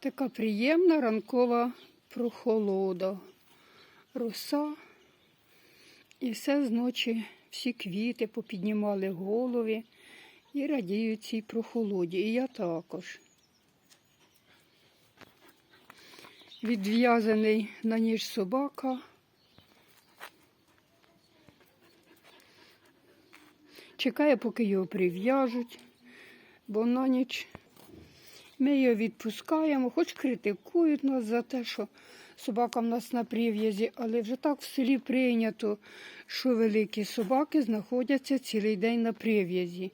Така приємна ранкова прохолода. Роса. І все зночі всі квіти попіднімали голови і радіють цій прохолоді. І я також. Відв'язаний на ніж собака. Чекає, поки його прив'яжуть, бо на ніч ми його відпускаємо, хоч критикують нас за те, що собака в нас на прив'язі, але вже так в селі прийнято, що великі собаки знаходяться цілий день на прив'язі.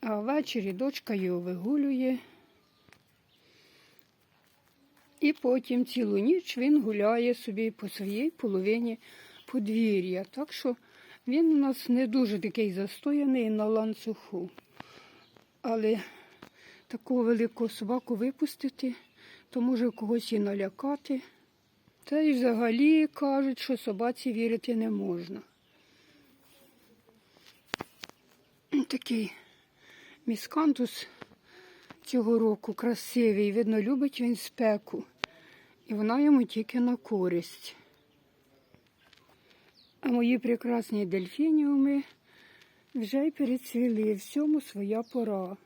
А ввечері дочка його вигулює. І потім цілу ніч він гуляє собі по своїй половині подвір'я. Так що він у нас не дуже такий застояний на ланцюгу. Але таку велику собаку випустити, то може когось і налякати. Та й взагалі кажуть, що собаці вірити не можна. Такий міскантус цього року красивий, видно, любить він спеку. І вона йому тільки на користь. А мої прекрасні дельфініуми вже й перецвіли, всьому своя пора.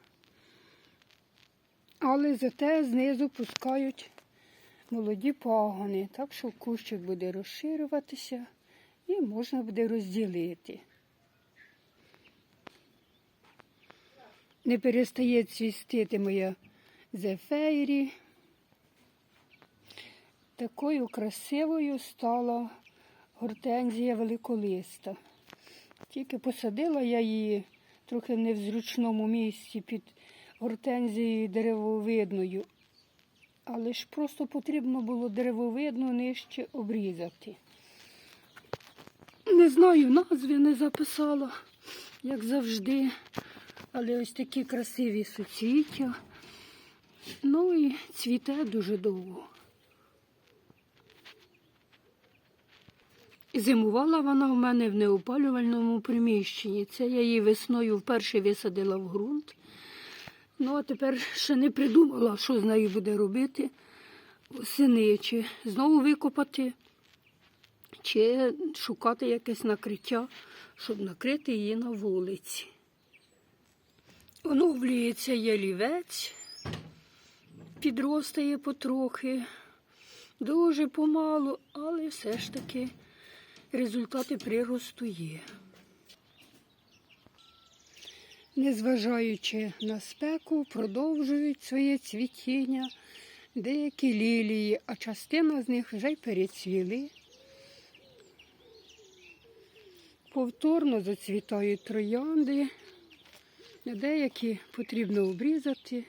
Але зате знизу пускають молоді пагони, так що кущик буде розширюватися і можна буде розділити. Не перестає цвістити моя зефейрі. Такою красивою стала гортензія великолиста. Тільки посадила я її трохи не в зручному місці під гортензією деревовидною. Але ж просто потрібно було деревовидну нижче обрізати. Не знаю, назви не записала, як завжди. Але ось такі красиві суцвіття. Ну і цвіте дуже довго. Зимувала вона в мене в неопалювальному приміщенні. Це я її весною вперше висадила в ґрунт. Ну, а тепер ще не придумала, що з нею буде робити восени, чи знову викопати, чи шукати якесь накриття, щоб накрити її на вулиці. Оновлюється ялівець, підростає потрохи, дуже помалу, але все ж таки результати приросту є. Незважаючи на спеку, продовжують своє цвітіння деякі лілії, а частина з них вже й перецвіли. Повторно зацвітають троянди. Деякі потрібно обрізати.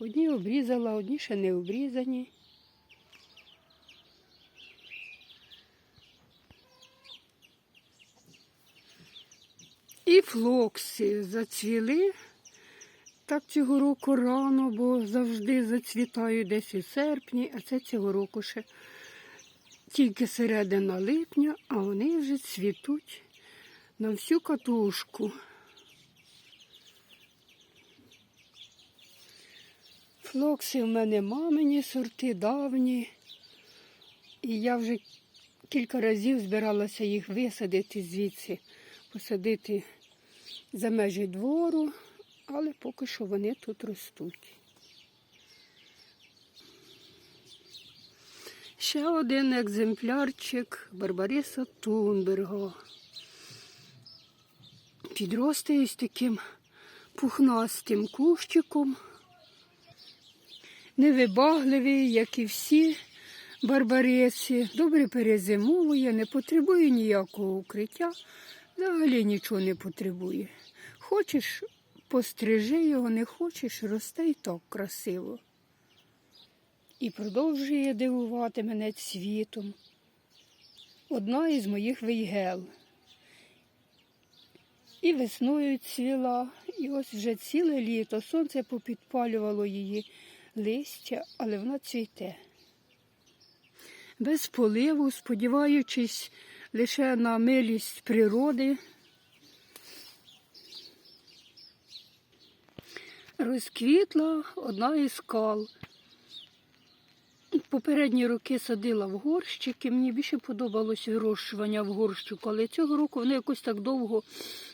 Одні обрізала, одні ще не обрізані. І флокси зацвіли. Так цього року рано, бо завжди зацвітають десь у серпні, а це цього року ще тільки середина липня, а вони вже цвітуть на всю катушку. Флокси в мене мамині сорти давні. І я вже кілька разів збиралася їх висадити звідси, посадити за межі двору, але поки що вони тут ростуть. Ще один екземплярчик Барбариса Тунберга. Підростає з таким пухнастим кущиком невибагливий, як і всі барбариси, добре перезимовує, не потребує ніякого укриття, взагалі нічого не потребує. Хочеш, пострижи його, не хочеш, росте і так красиво. І продовжує дивувати мене цвітом. Одна із моїх вейгел. І весною цвіла, і ось вже ціле літо сонце попідпалювало її листя, але вона цвіте. Без поливу, сподіваючись лише на милість природи. Розквітла одна із скал. Попередні роки садила в горщики, мені більше подобалось вирощування в горщику, але цього року вони якось так довго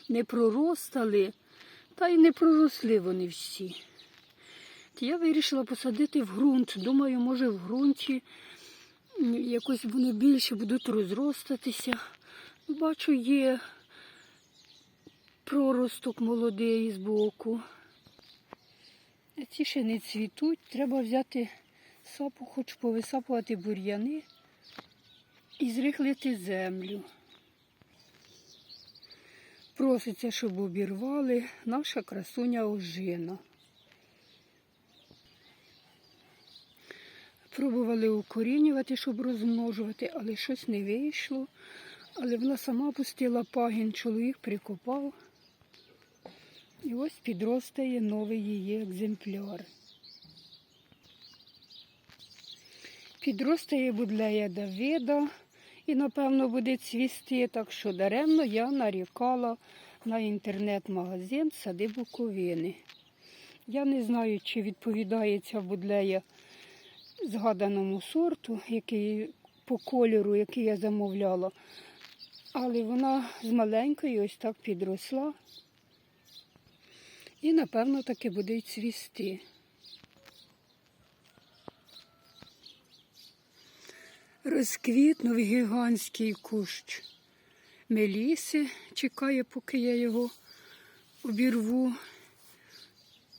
не проростали, та й не проросли вони всі. Я вирішила посадити в ґрунт. Думаю, може в ґрунті якось вони більше будуть розростатися. Бачу, є проросток молодий збоку. А ці ще не цвітуть. Треба взяти сапу, хоч повисапувати бур'яни і зрихлити землю. Проситься, щоб обірвали наша красуня ожина. Пробували укорінювати, щоб розмножувати, але щось не вийшло. Але вона сама пустила пагін, чоловік прикопав. І ось підростає новий її екземпляр. Підростає будлея Давида і, напевно, буде цвісти, так що даремно я нарікала на інтернет-магазин Сади Буковини. Я не знаю, чи відповідає ця будлея згаданому сорту, який по кольору, який я замовляла. Але вона з маленької ось так підросла. І, напевно, таки буде й цвісти. Розквітнув гігантський кущ меліси, чекає, поки я його обірву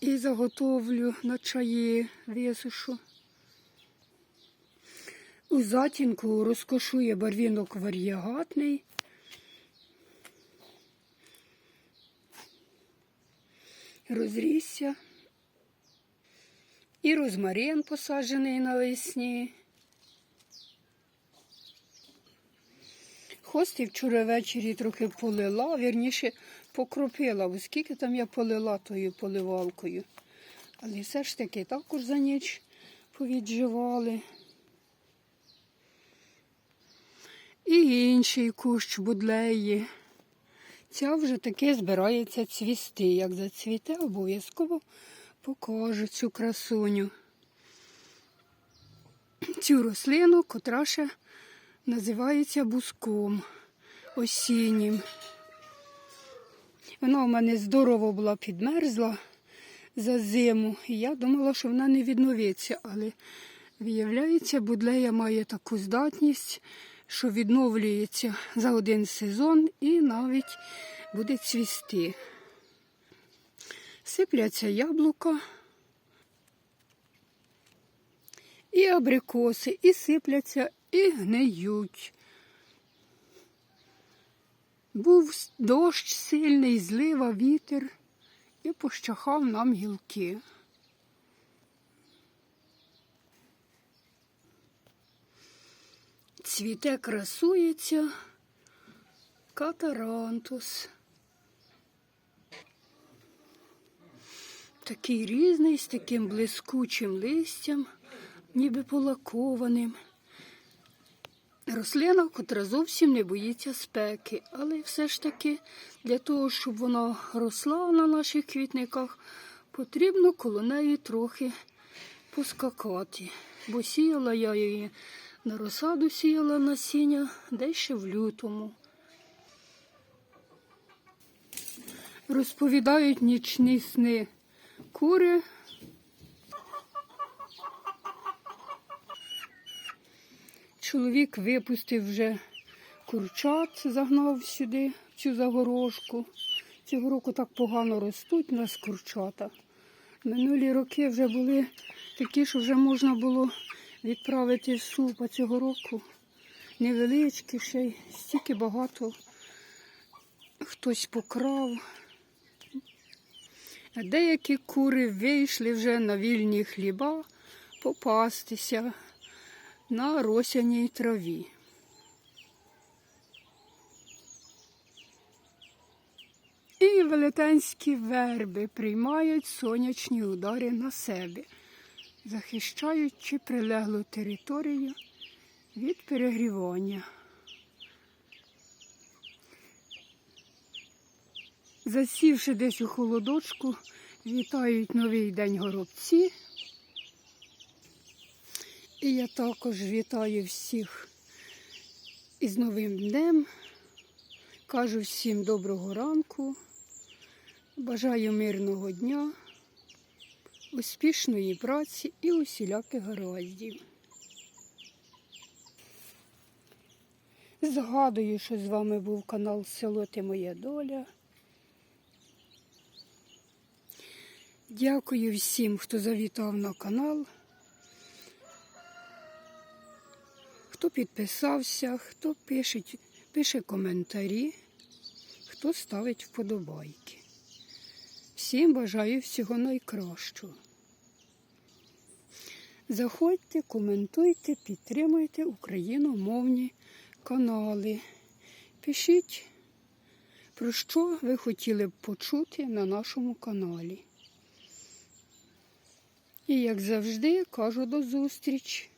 і заготовлю на чаї висушу. У затінку розкошує барвінок вар'ягатний. Розрісся. І розмарин посаджений навесні. Хости вчора ввечері трохи полила, вірніше покропила, бо скільки там я полила тою поливалкою. Але все ж таки також за ніч повідживали. І інший кущ будлеї. Ця вже таки збирається цвісти. Як зацвіте, обов'язково покажу цю красуню. Цю рослину, котра ще називається буском осіннім. Вона у мене здорово була підмерзла за зиму. І я думала, що вона не відновиться, але виявляється, будлея має таку здатність, що відновлюється за один сезон і навіть буде цвісти. Сипляться яблука і абрикоси, і сипляться, і гниють. Був дощ сильний, злива, вітер і пощахав нам гілки. Цвіте красується катарантус. Такий різний, з таким блискучим листям, ніби полакованим. Рослина, котра зовсім не боїться спеки, але все ж таки для того, щоб вона росла на наших квітниках, потрібно коло неї трохи поскакати. Бо сіяла я її на розсаду, сіяла насіння десь ще в лютому. Розповідають нічні сни кури. Чоловік випустив вже курчат, загнав сюди в цю загорожку. Цього року так погано ростуть у нас курчата. Минулі роки вже були такі, що вже можна було відправити в суп, цього року невеличкі, ще й стільки багато хтось покрав. Деякі кури вийшли вже на вільні хліба попастися на росяній траві. І велетенські верби приймають сонячні удари на себе, захищаючи прилеглу територію від перегрівання. Засівши десь у холодочку, вітають новий день горобці І я також вітаю всіх із новим днем. Кажу всім доброго ранку. Бажаю мирного дня, успішної праці і усіляких гараздів. Згадую, що з вами був канал Село Ти Моя Доля. Дякую всім, хто завітав на канал, хто підписався, хто пише, пише коментарі, хто ставить вподобайки. Всім бажаю всього найкращого. Заходьте, коментуйте, підтримуйте україномовні канали. Пишіть, про що ви хотіли б почути на нашому каналі. І як завжди кажу до зустрічі.